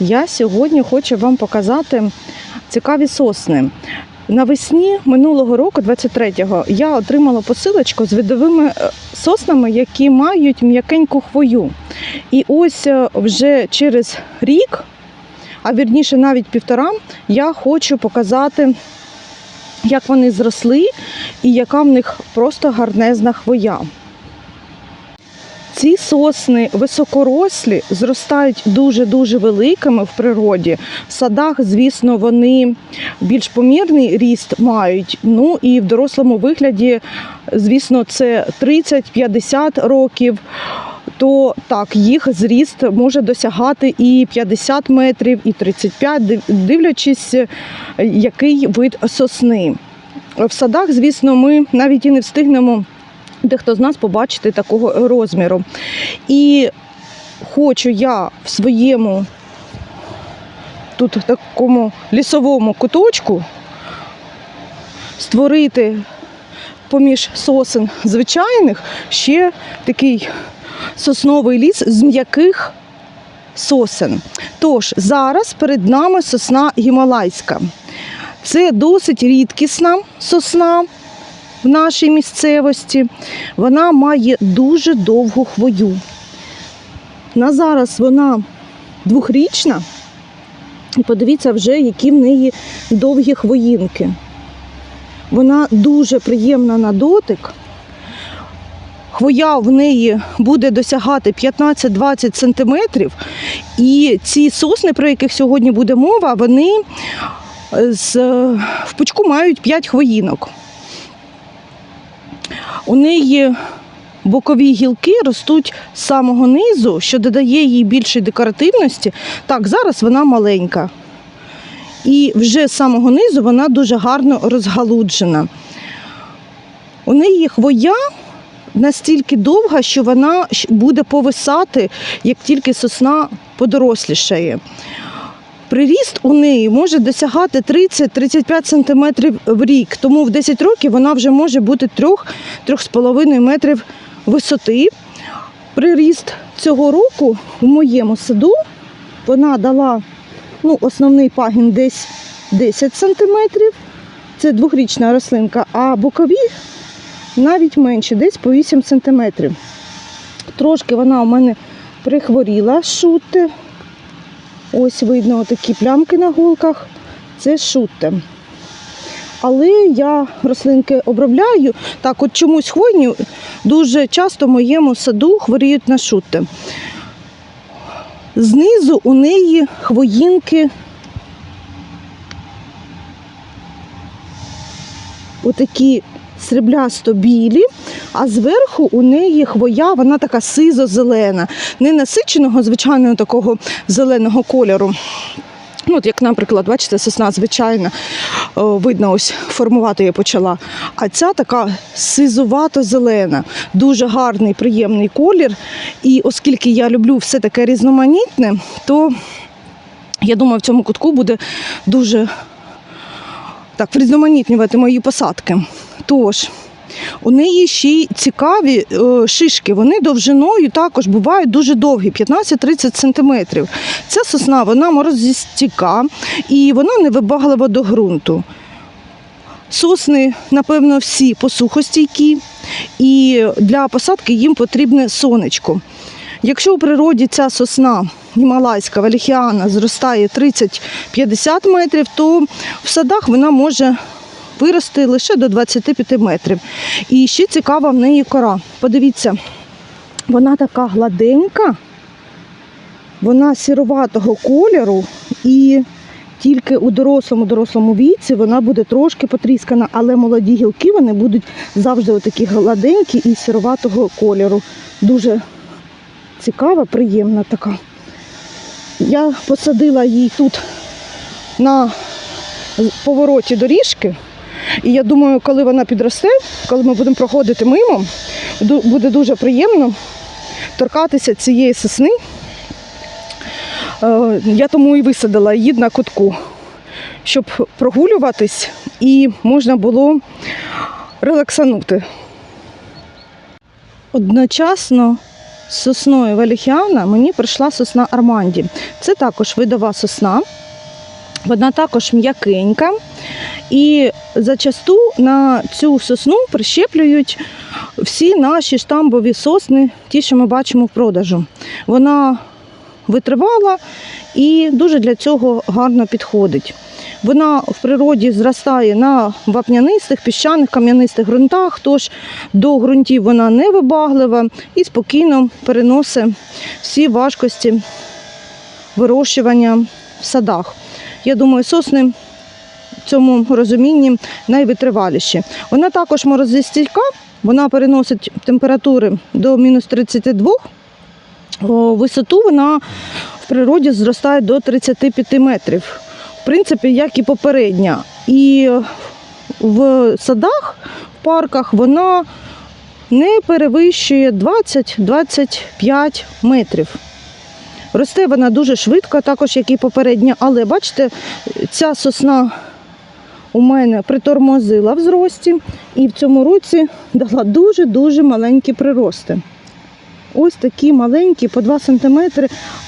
Я сьогодні хочу вам показати цікаві сосни. Навесні минулого року, 23-го, я отримала посилочку з видовими е, соснами, які мають м'якеньку хвою. І ось е, вже через рік, а вірніше навіть півтора, я хочу показати, як вони зросли і яка в них просто гарнезна хвоя. Ці сосни високорослі, зростають дуже-дуже великими в природі. В садах, звісно, вони більш помірний ріст мають. Ну і в дорослому вигляді, звісно, це 30-50 років. То так, їх зріст може досягати і 50 метрів, і 35, див- дивлячись, який вид сосни. В садах, звісно, ми навіть і не встигнемо дехто з нас побачити такого розміру. І хочу я в своєму тут такому лісовому куточку створити поміж сосен звичайних ще такий сосновий ліс з м'яких сосен. Тож зараз перед нами сосна гімалайська. Це досить рідкісна сосна в нашій місцевості. Вона має дуже довгу хвою. На зараз вона двохрічна. І подивіться вже, які в неї довгі хвоїнки. Вона дуже приємна на дотик. Хвоя в неї буде досягати 15-20 сантиметрів. І ці сосни, про яких сьогодні буде мова, вони е, з, в пучку мають 5 хвоїнок. У неї бокові гілки ростуть з самого низу, що додає їй більшої декоративності. Так, зараз вона маленька. І вже з самого низу вона дуже гарно розгалуджена. У неї хвоя настільки довга, що вона буде повисати, як тільки сосна подорослішає. Приріст у неї може досягати 30-35 см в рік, тому в 10 років вона вже може бути 3-3,5 метрів висоти. Приріст цього року в моєму саду вона дала ну, основний пагін десь 10 см. Це двохрічна рослинка, а бокові навіть менше, десь по 8 см. Трошки вона у мене прихворіла шути. Ось видно такі плямки на голках. Це шутте. Але я рослинки обробляю. Так, от чомусь хвойні дуже часто в моєму саду хворіють на шутте. Знизу у неї хвоїнки отакі сріблясто-білі, а зверху у неї хвоя, вона така сизо-зелена, не насиченого, звичайного такого зеленого кольору. Ну, от як, наприклад, бачите, сосна звичайна, видно, ось формувати я почала. А ця така сизувато-зелена, дуже гарний, приємний колір. І оскільки я люблю все таке різноманітне, то я думаю, в цьому кутку буде дуже так врізноманітнювати мої посадки. Тож, у неї ще й цікаві е, шишки. Вони довжиною також бувають дуже довгі, 15-30 сантиметрів. Ця сосна вона морозостійка і вона невибаглива до ґрунту. Сосни, напевно, всі посухостійкі, і для посадки їм потрібне сонечко. Якщо у природі ця сосна гімалайська валіхіана зростає 30-50 метрів, то в садах вона може вирости лише до 25 метрів. І ще цікава в неї кора. Подивіться, вона така гладенька, вона сіроватого кольору і тільки у дорослому дорослому віці вона буде трошки потріскана, але молоді гілки вони будуть завжди отакі гладенькі і сіроватого кольору. Дуже цікава, приємна така. Я посадила її тут на повороті доріжки. І я думаю, коли вона підросте, коли ми будемо проходити мимо, буде дуже приємно торкатися цієї сосни. Е, Я тому і висадила її на кутку, щоб прогулюватись і можна було релаксанути. Одночасно з сосною Валіхіана мені прийшла сосна Арманді. Це також видова сосна. Вона також м'якенька. І зачасту на цю сосну прищеплюють всі наші штамбові сосни, ті, що ми бачимо в продажу. Вона витривала і дуже для цього гарно підходить. Вона в природі зростає на вапнянистих, піщаних, кам'янистих ґрунтах, тож до ґрунтів вона не вибаглива і спокійно переносить всі важкості вирощування в садах. Я думаю, сосни в цьому розумінні найвитриваліші. Вона також морозостійка, вона переносить температури до мінус 32. Висоту вона в природі зростає до 35 метрів. В принципі, як і попередня. І в садах, в парках вона не перевищує 20-25 метрів. Росте вона дуже швидко, також як і попередня, але бачите, ця сосна у мене притормозила в зрості і в цьому році дала дуже-дуже маленькі прирости. Ось такі маленькі, по 2 см,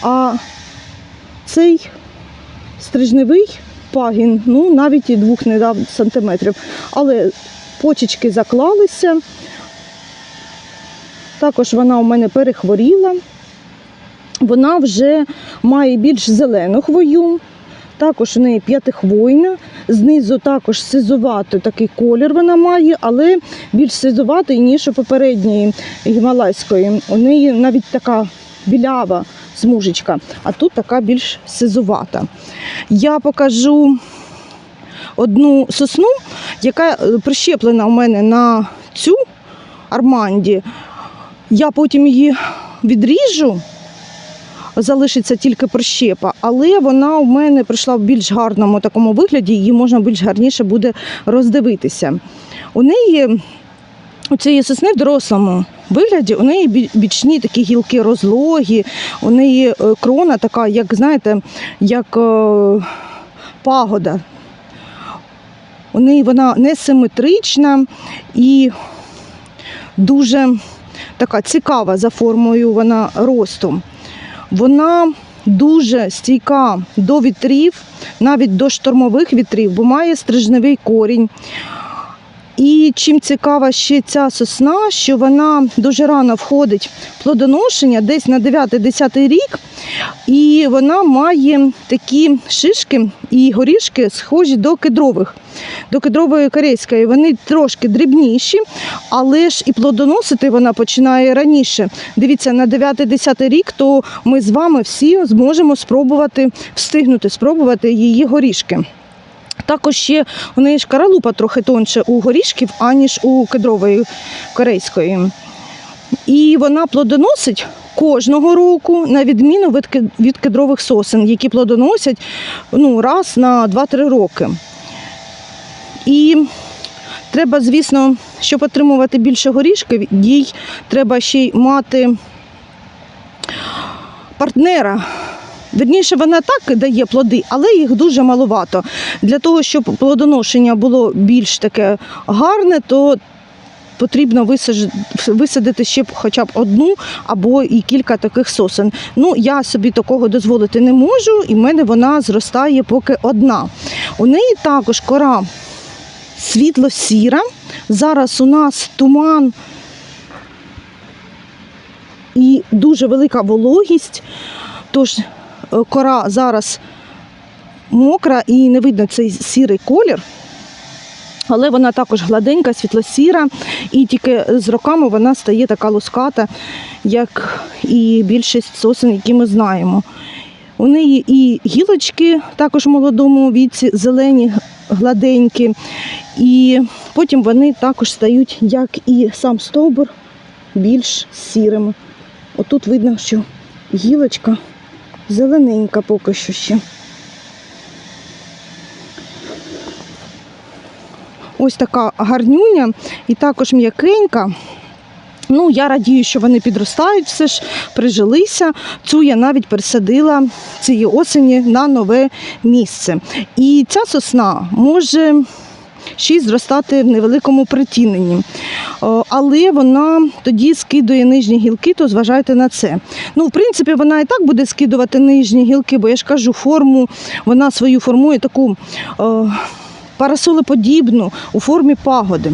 а цей стрижневий пагін, ну навіть і 2 не дав сантиметрів. Але почечки заклалися. Також вона у мене перехворіла. Вона вже має більш зелену хвою, також у неї п'ятихвойна, знизу також сизуватий такий колір вона має, але більш сизуватий, ніж у попередньої гімалайської. У неї навіть така білява смужечка, а тут така більш сизувата. Я покажу одну сосну, яка е, прищеплена у мене на цю арманді. Я потім її відріжу залишиться тільки прищепа, але вона у мене прийшла в більш гарному такому вигляді, її можна більш гарніше буде роздивитися. У неї у цієї сосни в дорослому вигляді, у неї бічні такі гілки розлогі, у неї е, крона така, як знаєте, як е, пагода. У неї вона несиметрична і дуже така цікава за формою вона росту. Вона дуже стійка до вітрів, навіть до штормових вітрів, бо має стрижневий корінь. І чим цікава ще ця сосна, що вона дуже рано входить в плодоношення, десь на 9-10 рік, і вона має такі шишки і горішки, схожі до кедрових, до кедрової корейської. Вони трошки дрібніші, але ж і плодоносити вона починає раніше. Дивіться, на 9-10 рік, то ми з вами всі зможемо спробувати встигнути спробувати її горішки. Також ще у неї шкаралупа трохи тонше у горішків, аніж у кедрової корейської. І вона плодоносить кожного року, на відміну від від кедрових сосен, які плодоносять ну, раз на 2-3 роки. І треба, звісно, щоб отримувати більше горішків, їй треба ще й мати партнера. Вірніше, вона так дає плоди, але їх дуже маловато. Для того, щоб плодоношення було більш таке гарне, то потрібно висадити ще хоча б одну або і кілька таких сосен. Ну, я собі такого дозволити не можу, і в мене вона зростає поки одна. У неї також кора світло-сіра. Зараз у нас туман і дуже велика вологість. Тож кора зараз мокра і не видно цей сірий колір. Але вона також гладенька, світло-сіра, і тільки з роками вона стає така луската, як і більшість сосен, які ми знаємо. У неї і гілочки також в молодому віці, зелені, гладенькі, і потім вони також стають, як і сам стовбур, більш сірими. Отут видно, що гілочка зелененька поки що ще. Ось така гарнюня і також м'якенька. Ну, я радію, що вони підростають, все ж прижилися. Цю я навіть пересадила цієї осені на нове місце. І ця сосна може ще й зростати в невеликому притіненні. Але вона тоді скидує нижні гілки, то зважайте на це. Ну, в принципі, вона і так буде скидувати нижні гілки, бо я ж кажу, форму вона свою формує таку парасолеподібну у формі пагоди.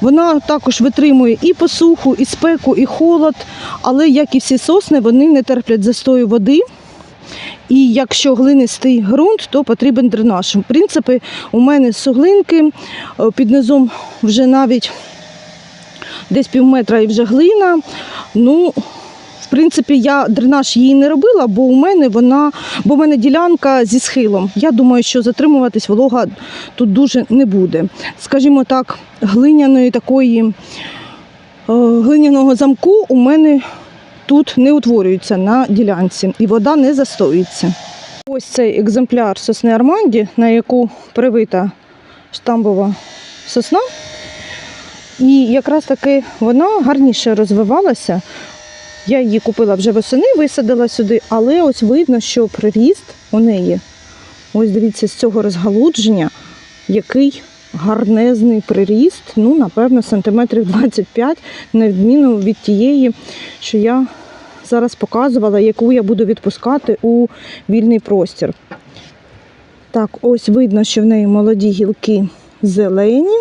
Вона також витримує і посуху, і спеку, і холод, але як і всі сосни, вони не терплять застою води. І якщо глинистий ґрунт, то потрібен дренаж. В принципі, у мене суглинки е, під низом вже навіть десь пів метра і вже глина. Ну, в принципі, я дренаж її не робила, бо у мене вона, бо в мене ділянка зі схилом. Я думаю, що затримуватись волога тут дуже не буде. Скажімо так, глиняної такої е, глиняного замку у мене тут не утворюється на ділянці і вода не застоюється. Ось цей екземпляр сосни Арманді, на яку привита штамбова сосна. І якраз таки вона гарніше розвивалася. Я її купила вже восени, висадила сюди, але ось видно, що приріст у неї, ось дивіться, з цього розгалудження, який гарнезний приріст, ну, напевно, сантиметрів 25, на відміну від тієї, що я зараз показувала, яку я буду відпускати у вільний простір. Так, ось видно, що в неї молоді гілки зелені,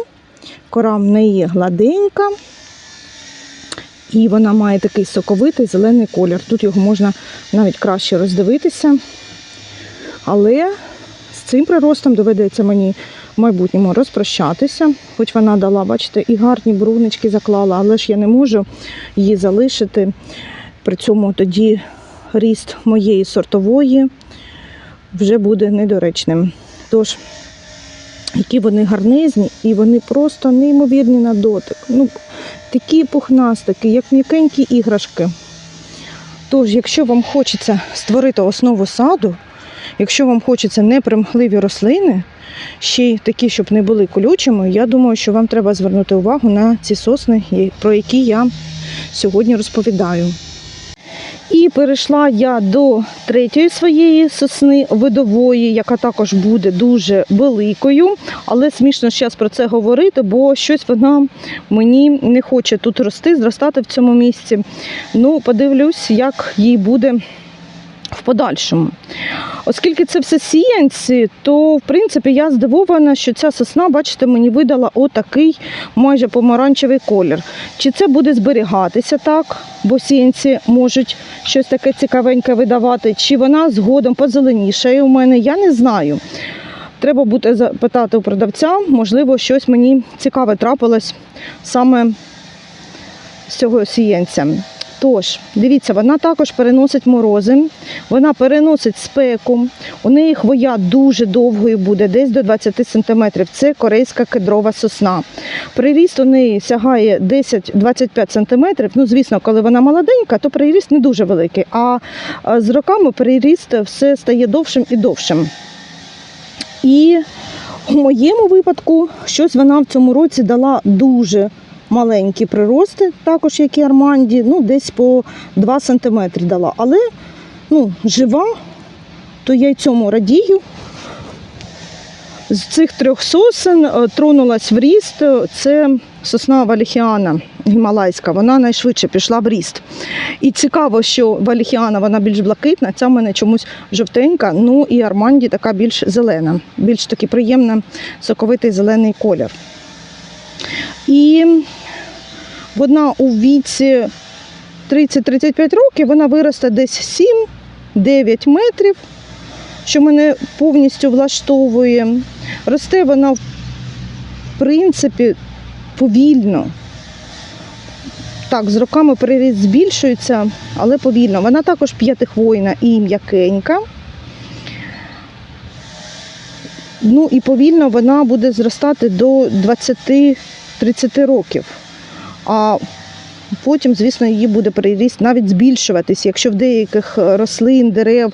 кора в неї гладенька. І вона має такий соковитий зелений колір. Тут його можна навіть краще роздивитися. Але з цим приростом доведеться мені в майбутньому розпрощатися. Хоч вона дала, бачите, і гарні брунички заклала, але ж я не можу її залишити. При цьому тоді ріст моєї сортової вже буде недоречним. Тож, які вони гарнизні, і вони просто неймовірні на дотик. Ну, такі пухнастики, як м'якенькі іграшки. Тож, якщо вам хочеться створити основу саду, якщо вам хочеться непримхливі рослини, ще й такі, щоб не були колючими, я думаю, що вам треба звернути увагу на ці сосни, про які я сьогодні розповідаю. І перейшла я до третьої своєї сосни видової, яка також буде дуже великою. Але смішно зараз про це говорити, бо щось вона мені не хоче тут рости, зростати в цьому місці. Ну, подивлюсь, як їй буде в подальшому. Оскільки це все сіянці, то в принципі я здивована, що ця сосна, бачите, мені видала отакий майже помаранчевий колір. Чи це буде зберігатися так, бо сіянці можуть щось таке цікавеньке видавати, чи вона згодом позеленішає у мене, я не знаю. Треба буде запитати у продавця, можливо, щось мені цікаве трапилось саме з цього сіянця. Тож, дивіться, вона також переносить морози, вона переносить спеку. У неї хвоя дуже довгою буде, десь до 20 см. Це корейська кедрова сосна. Приріст у неї сягає 10-25 см. Ну, звісно, коли вона молоденька, то приріст не дуже великий. А з роками приріст все стає довшим і довшим. І у моєму випадку щось вона в цьому році дала дуже маленькі прирости, також як і Арманді, ну десь по 2 см дала. Але ну, жива, то я й цьому радію. З цих трьох сосен е, тронулась в ріст. Це сосна валіхіана гімалайська, вона найшвидше пішла в ріст. І цікаво, що валіхіана вона більш блакитна, ця в мене чомусь жовтенька, ну і Арманді така більш зелена, більш такий приємний соковитий зелений колір. І вона у віці 30-35 років вона виросте десь 7-9 метрів, що мене повністю влаштовує. Росте вона, в принципі, повільно. Так, з роками приріст збільшується, але повільно. Вона також п'ятихвойна і м'якенька. Ну і повільно вона буде зростати до 20-30 років. А потім, звісно, її буде приріст навіть збільшуватись. Якщо в деяких рослин, дерев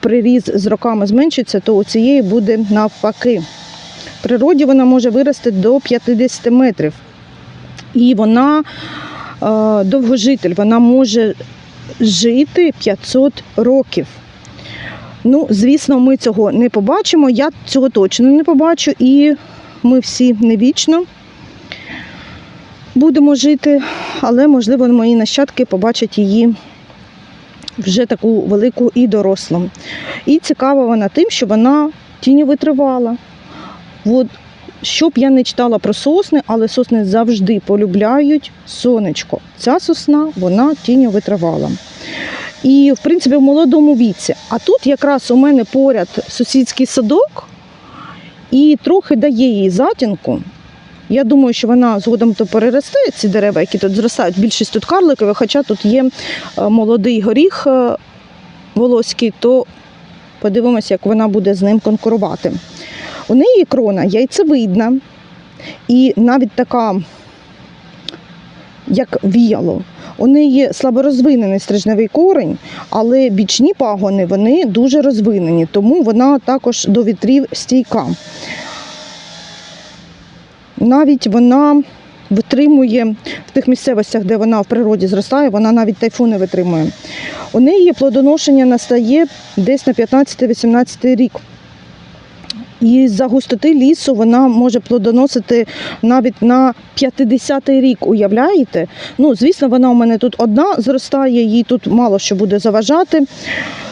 приріст з роками зменшиться, то у цієї буде навпаки. В природі вона може вирости до 50 метрів. І вона е, довгожитель, вона може жити 500 років. Ну, звісно, ми цього не побачимо. Я цього точно не побачу. І ми всі не вічно будемо жити, але, можливо, мої нащадки побачать її вже таку велику і дорослу. І цікава вона тим, що вона тіні витривала. От, що б я не читала про сосни, але сосни завжди полюбляють сонечко. Ця сосна, вона тіню витривала. І, в принципі, в молодому віці. А тут якраз у мене поряд сусідський садок і трохи дає їй затінку. Я думаю, що вона згодом то переросте ці дерева, які тут зростають. Більшість тут карликові, хоча тут є е, молодий горіх е, волоський, то подивимося, як вона буде з ним конкурувати. У неї крона яйцевидна і навіть така, як віяло. У неї слаборозвинений стрижневий корень, але бічні пагони вони дуже розвинені, тому вона також до вітрів стійка. Навіть вона витримує в тих місцевостях, де вона в природі зростає, вона навіть тайфуни витримує. У неї плодоношення настає десь на 15-18 рік. І за густоти лісу вона може плодоносити навіть на 50-й рік, уявляєте? Ну, звісно, вона у мене тут одна зростає, їй тут мало що буде заважати.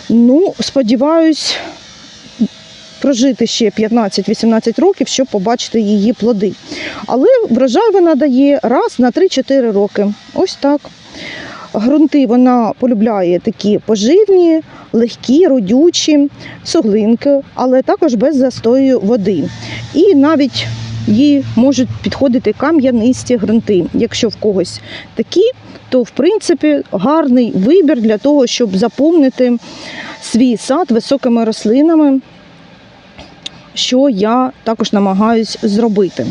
Ну, сподіваюсь, прожити ще 15-18 років, щоб побачити її плоди. Але врожай вона дає раз на 3-4 роки. Ось так. Грунти вона полюбляє такі поживні, легкі, родючі, суглинки, але також без застою води. І навіть їй можуть підходити кам'янисті ґрунти. Якщо в когось такі, то в принципі гарний вибір для того, щоб заповнити свій сад високими рослинами, що я також намагаюсь зробити.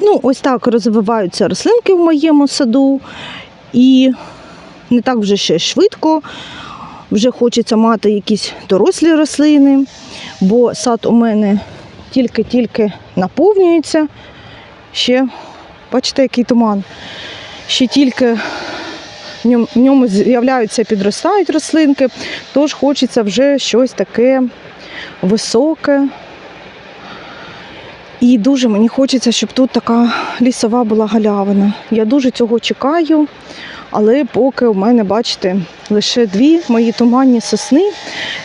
Ну, ось так розвиваються рослинки в моєму саду. І не так вже ще швидко. Вже хочеться мати якісь дорослі рослини, бо сад у мене тільки-тільки наповнюється. Ще, бачите, який туман. Ще тільки в ньому- з'являються, підростають рослинки, тож хочеться вже щось таке високе. І дуже мені хочеться, щоб тут така лісова була галявина. Я дуже цього чекаю, але поки у мене, бачите, лише дві мої туманні сосни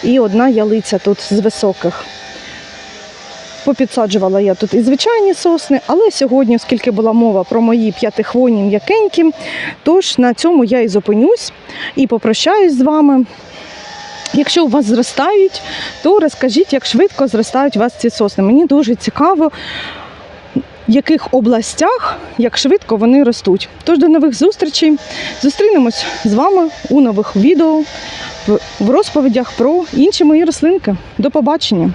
і одна ялиця тут з високих. Попідсаджувала я тут і звичайні сосни, але сьогодні, оскільки була мова про мої п'ятихвойні м'якенькі, тож на цьому я і зупинюсь і попрощаюсь з вами. Якщо у вас зростають, то розкажіть, як швидко зростають у вас ці сосни. Мені дуже цікаво, в яких областях, як швидко вони ростуть. Тож до нових зустрічей. Зустрінемось з вами у нових відео в- розповідях про інші мої рослинки. До побачення!